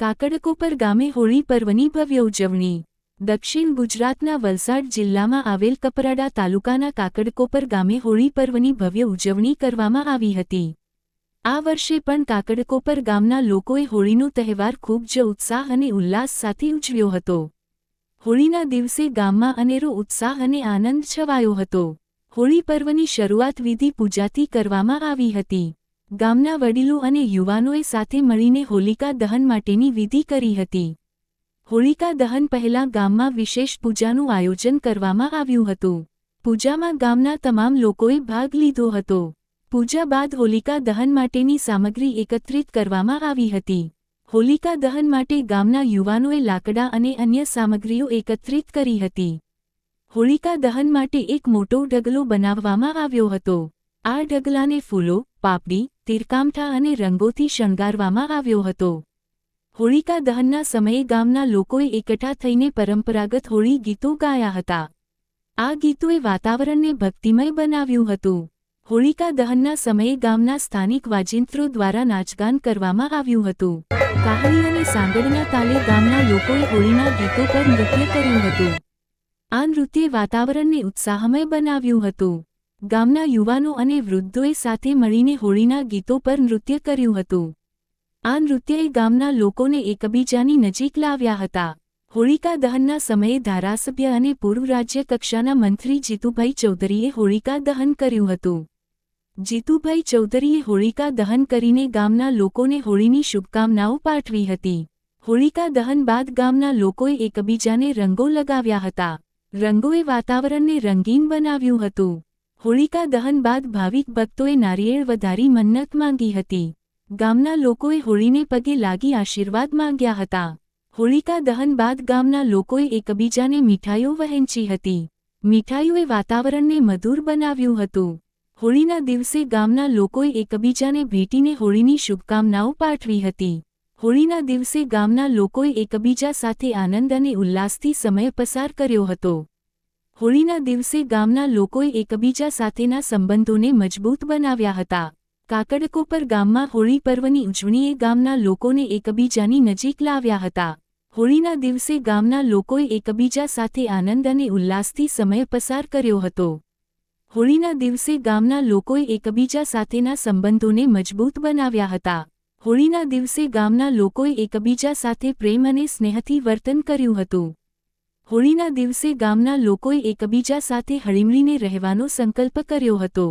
કાકડકોપર ગામે હોળી પર્વની ભવ્ય ઉજવણી. દક્ષિણ ગુજરાતના વલસાડ જિલ્લામાં આવેલ કપરાડા તાલુકાના કાકડકોપર ગામે હોળી પર્વની ભવ્ય ઉજવણી કરવામાં આવી હતી. આ વર્ષે પણ કાકડકોપર ગામના લોકોએ હોળીનો તહેવાર ખૂબ જ ઉત્સાહ અને ઉલ્લાસ સાથે ઉજવ્યો હતો. હોળીના દિવસે ગામમાં અનેરો ઉત્સાહ અને આનંદ છવાયો હતો. હોળી પર્વની શરૂઆત વિધિ પૂજાથી કરવામાં આવી હતી. ગામના વડીલો અને યુવાનોએ સાથે મળીને હોલિકા દહન માટેની વિધિ કરી હતી. હોલિકા દહન પહેલા ગામમાં વિશેષ પૂજાનું આયોજન કરવામાં આવ્યું હતું. પૂજામાં ગામના તમામ લોકોએ ભાગ લીધો હતો. પૂજા બાદ હોલિકા દહન માટેની સામગ્રી એકત્રિત કરવામાં આવી હતી. હોલિકા દહન માટે ગામના યુવાનોએ લાકડા અને અન્ય સામગ્રીઓ એકત્રિત કરી હતી. હોલિકા દહન માટે એક મોટો ઢગલો બનાવવામાં આવ્યો હતો. આ ઢગલાને ફૂલો, પાપડી, તીરકામઠા અને રંગોથી શણગારવામાં આવ્યો હતો. હોળિકા દહનના સમયે ગામના લોકોએ એકઠા થઈને પરંપરાગત હોળી ગીતો ગાયા હતા. આ ગીતોએ વાતાવરણને ભક્તિમય બનાવ્યું હતું. હોળિકા દહનના સમયે ગામના સ્થાનિક વાજિંત્રો દ્વારા નાચગાન કરવામાં આવ્યું હતું. કાહળી અને સાંગડના તાલે ગામના લોકોએ હોળીના ગીતો પર નૃત્ય કર્યું હતું. આ નૃત્યે વાતાવરણને ઉત્સાહમય બનાવ્યું હતું. ગામના યુવાનો અને વૃદ્ધોએ સાથે મળીને હોળીના ગીતો પર નૃત્ય કર્યું હતું. આ નૃત્યએ ગામના લોકોને એકબીજાની નજીક લાવ્યા હતા. હોળિકા દહનના સમયે ધારાસભ્ય અને પૂર્વ રાજ્ય કક્ષાના મંત્રી જીતુભાઈ ચૌધરીએ હોળિકા દહન કર્યું હતું. જીતુભાઈ ચૌધરીએ હોળિકા દહન કરીને ગામના લોકોને હોળીની શુભકામનાઓ પાઠવી હતી. હોળિકા દહન બાદ ગામના લોકોએ એકબીજાને રંગો લગાવ્યા હતા. રંગોએ વાતાવરણને રંગીન બનાવ્યું હતું. હોળિકા દહન બાદ ભાવિક ભક્તોએ નારિયેળ વધારી મન્નત માંગી હતી. ગામના લોકોએ હોળીને પગે લાગી આશીર્વાદ માંગ્યા હતા. હોળિકા દહન બાદ ગામના લોકોએ એકબીજાને મીઠાઈઓ વહેંચી હતી. મીઠાઈઓએ વાતાવરણને મધુર બનાવ્યું હતું. હોળીના દિવસે ગામના લોકોએ એકબીજાને ભેટીને હોળીની શુભકામનાઓ પાઠવી હતી. હોળીના દિવસે ગામના લોકોએ એકબીજા સાથે આનંદ અને ઉલ્લાસથી સમય પસાર કર્યો હતો. હોળીના દિવસે ગામના લોકોએ એકબીજા સાથેના સંબંધોને મજબૂત બનાવ્યા હતા. કાકડકોપર ગામમાં હોળી પર્વની ઉજવણીએ ગામના લોકોને એકબીજાની નજીક લાવ્યા હતા. હોળીના દિવસે ગામના લોકોએ એકબીજા સાથે આનંદ અને ઉલ્લાસથી સમય પસાર કર્યો હતો. હોળીના દિવસે ગામના લોકોએ એકબીજા સાથેના સંબંધોને મજબૂત બનાવ્યા હતા. હોળીના દિવસે ગામના લોકોએ એકબીજા સાથે પ્રેમ અને સ્નેહથી વર્તન કર્યું હતું. હોળીના દિવસે ગામના લોકોએ એકબીજા સાથે હળીમળીને રહેવાનો સંકલ્પ કર્યો હતો.